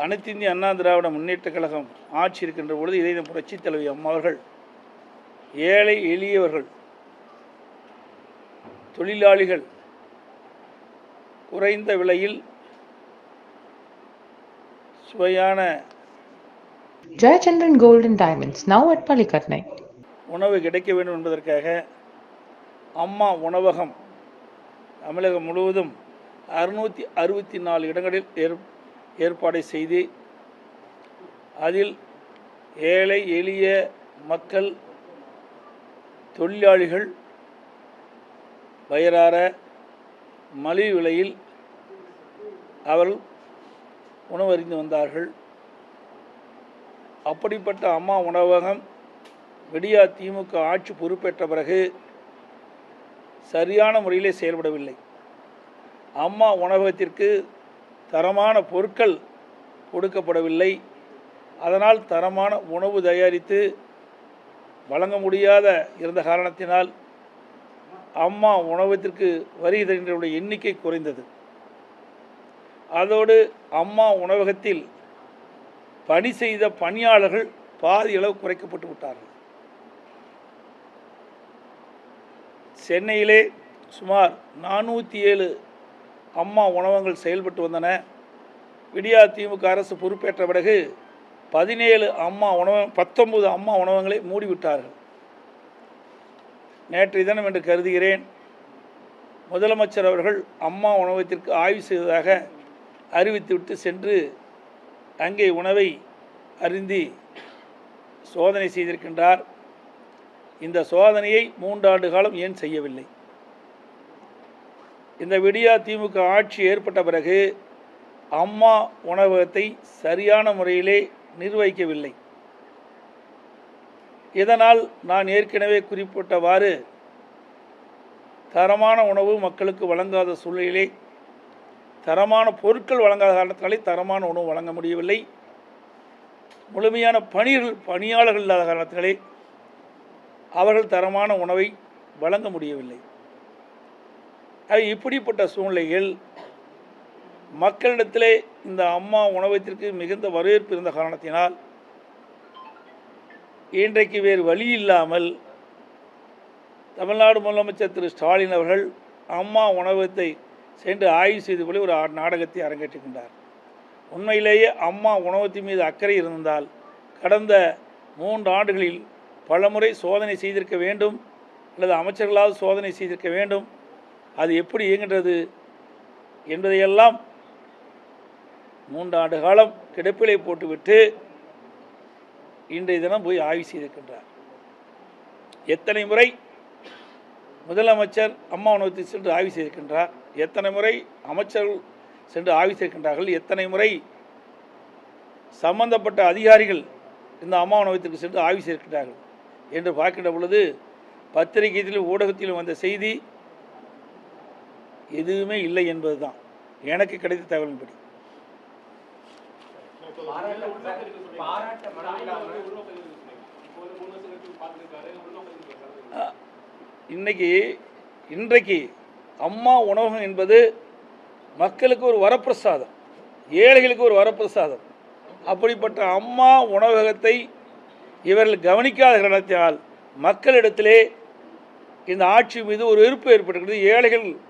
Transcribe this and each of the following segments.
அனைத்து இந்திய அண்ணா திராவிட முன்னேற்றக் கழகம் ஆட்சி இருக்கின்ற பொழுது இதே புரட்சித் தலைவி அம்மா அவர்கள் ஏழை எளியவர்கள் தொழிலாளிகள் குறைந்த விலையில் சுவையான Gold and Diamonds, now at Palikatnai. உணவு கிடைக்க வேண்டும் என்பதற்காக அம்மா உணவகம் தமிழகம் முழுவதும் அறுநூற்றி அறுபத்தி நாலு இடங்களில் ஏற் ஏற்பாடை செய்து அதில் ஏழை எளிய மக்கள் தொழிலாளிகள் வயிறார மலிவு விலையில் அவர்கள் உணவறிந்து வந்தார்கள். அப்படிப்பட்ட அம்மா உணவகம் விடியா திமுக ஆட்சி பொறுப்பேற்ற பிறகு சரியான முறையிலே செயல்படவில்லை. அம்மா உணவகத்திற்கு தரமான பொருட்கள் கொடுக்கப்படவில்லை. அதனால் தரமான உணவு தயாரித்து வழங்க முடியாத இருந்த காரணத்தினால் அம்மா உணவகத்திற்கு வரி தருகின்றவருடைய எண்ணிக்கை குறைந்தது. அதோடு அம்மா உணவகத்தில் பணி செய்த பணியாளர்கள் பாதி அளவு குறைக்கப்பட்டு விட்டார்கள். சென்னையிலே சுமார் நானூற்றி ஏழு அம்மா உணவகங்கள் செயல்பட்டு வந்தன. விடியா திமுக அரசு பொறுப்பேற்ற பிறகு பதினேழு அம்மா உணவு பத்தொன்பது அம்மா உணவகங்களை மூடிவிட்டார்கள். நேற்றைய தினம் என்று கருதுகிறேன். முதலமைச்சர் அவர்கள் அம்மா உணவகத்திற்கு ஆய்வு செய்ததாக அறிவித்துவிட்டு சென்று அங்கே உணவை அருந்தி சோதனை செய்திருக்கின்றார். இந்த சோதனையை மூன்றாண்டு காலம் ஏன் செய்யவில்லை? இந்த விடியா திமுக ஆட்சி ஏற்பட்ட பிறகு அம்மா உணவகத்தை சரியான முறையிலே நிர்வகிக்கவில்லை. இதனால் நான் ஏற்கனவே குறிப்பிட்டவாறு தரமான உணவு மக்களுக்கு வழங்காத சூழ்நிலையிலே தரமான பொருட்கள் வழங்காத காரணத்தினாலே தரமான உணவு வழங்க முடியவில்லை. முழுமையான பணிகள் பணியாளர்கள் இல்லாத காரணத்தினாலே அவர்கள் தரமான உணவை வழங்க முடியவில்லை. இப்படிப்பட்ட சூழ்நிலைகள் மக்களிடத்திலே இந்த அம்மா உணவகத்திற்கு மிகுந்த வரவேற்பு இருந்த காரணத்தினால் இன்றைக்கு வேறு வழி இல்லாமல் தமிழ்நாடு முதலமைச்சர் திரு ஸ்டாலின் அவர்கள் அம்மா உணவகத்தை சென்று ஆய்வு செய்து போல ஒரு நாடகத்தை அரங்கேற்றுகின்றார். உண்மையிலேயே அம்மா உணவகத்தின் மீது அக்கறை இருந்தால் கடந்த மூன்று ஆண்டுகளில் பலமுறை சோதனை செய்திருக்க வேண்டும் அல்லது அமைச்சர்களாவது சோதனை செய்திருக்க வேண்டும் அது எப்படி இயங்குகிறது என்பதையெல்லாம் மூன்றாண்டு காலம் கிடப்பிலை போட்டுவிட்டு இன்றைய தினம் போய் ஆய்வு செய்திருக்கின்றார். எத்தனை முறை முதலமைச்சர் அம்மா உணவகத்தில் சென்று ஆய்வு செய்திருக்கின்றார்? எத்தனை முறை அமைச்சர்கள் சென்று ஆய்வு செய்திருக்கின்றார்கள்? எத்தனை முறை சம்பந்தப்பட்ட அதிகாரிகள் இந்த அம்மா உணவகத்திற்கு சென்று ஆய்வு செய்திருக்கின்றார்கள்? என்று பார்க்கின்ற பொழுது பத்திரிகையிலும் ஊடகத்திலும் வந்த செய்தி எதுவுமே இல்லை என்பதுதான். எனக்கு கிடைத்த தகவலின்படி. இன்னைக்கு இன்றைக்கு அம்மா உணவகம் என்பது மக்களுக்கு ஒரு வரப்பிரசாதம். ஏழைகளுக்கு ஒரு வரப்பிரசாதம். அப்படிப்பட்ட அம்மா உணவகத்தை இவர்கள் கவனிக்காத காரணத்தினால் மக்களிடத்திலே இந்த ஆட்சி மீது ஒரு வெறுப்பு ஏற்பட்டிருக்கிறது. ஏழைகள்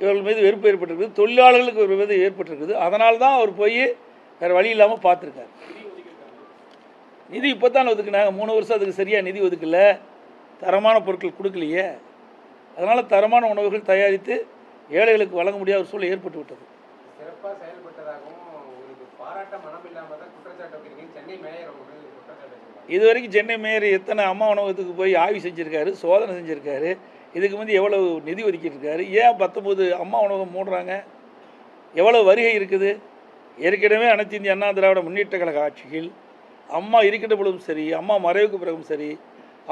இவர்கள் மீது வெறுப்பு ஏற்பட்டிருக்குது. தொழிலாளர்களுக்கு ஒரு மீது ஏற்பட்டிருக்குது. அதனால தான் அவர் போய் வேறு வழி இல்லாமல் பார்த்துருக்காரு. நிதி இப்போ தான் ஒதுக்குனாங்க. மூணு வருஷம் அதுக்கு சரியாக நிதி ஒதுக்கல. தரமான பொருட்கள் கொடுக்கலையே. அதனால் தரமான உணவுகள் தயாரித்து ஏழைகளுக்கு வழங்க முடியாத ஒரு சூழல் ஏற்பட்டு விட்டது. சிறப்பாக செயல்பட்டதாகவும் இது வரைக்கும் சென்னை மேயர் எத்தனை அம்மா உணவகத்துக்கு போய் ஆய்வு செஞ்சுருக்காரு சோதனை செஞ்சுருக்காரு இதுக்கு வந்து எவ்வளவு நிதி ஒதுக்கிட்டுருக்காரு? ஏன் பத்தொம்போது அம்மா உணவகம் மூடுறாங்க? எவ்வளோ வருகை இருக்குது? ஏற்கனவே அனைத்து இந்திய அண்ணா திராவிட முன்னேற்ற கழக ஆட்சியில் அம்மா இருக்கின்ற பொழுதும் சரி அம்மா மறைவுக்கு பிறகும் சரி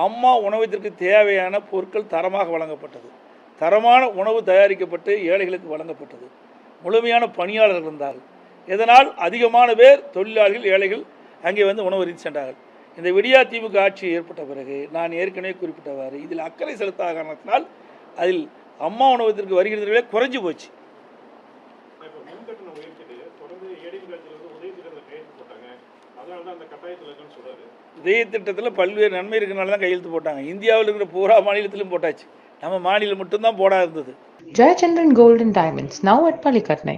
அம்மா உணவகத்திற்கு தேவையான பொருட்கள் தரமாக வழங்கப்பட்டது. தரமான உணவு தயாரிக்கப்பட்டு ஏழைகளுக்கு வழங்கப்பட்டது. முழுமையான பணியாளர்கள் இருந்தார்கள். இதனால் அதிகமான பேர் தொழிலாளிகள் ஏழைகள் அங்கே வந்து உணவு அறிந்து சென்றார்கள். இந்த விடியா திமுக ஆட்சி ஏற்பட்ட பிறகு நான் ஏற்கனவே குறிப்பிட்டவாறு இதில் அக்கறை செலுத்தாத காரணத்தினால் அதில் அம்மா உணவகத்திற்கு வருகிறதுகளே குறைஞ்சி போச்சு. உதய திட்டத்தில் பல்வேறு நன்மை இருக்கிறனால தான் கையெழுத்து போட்டாங்க. இந்தியாவில் இருக்கிற பூரா மாநிலத்திலும் போட்டாச்சு. நம்ம மாநிலம் மட்டும்தான் போடா இருந்தது. Jayachandran golden diamonds now at பள்ளிக்கட்னை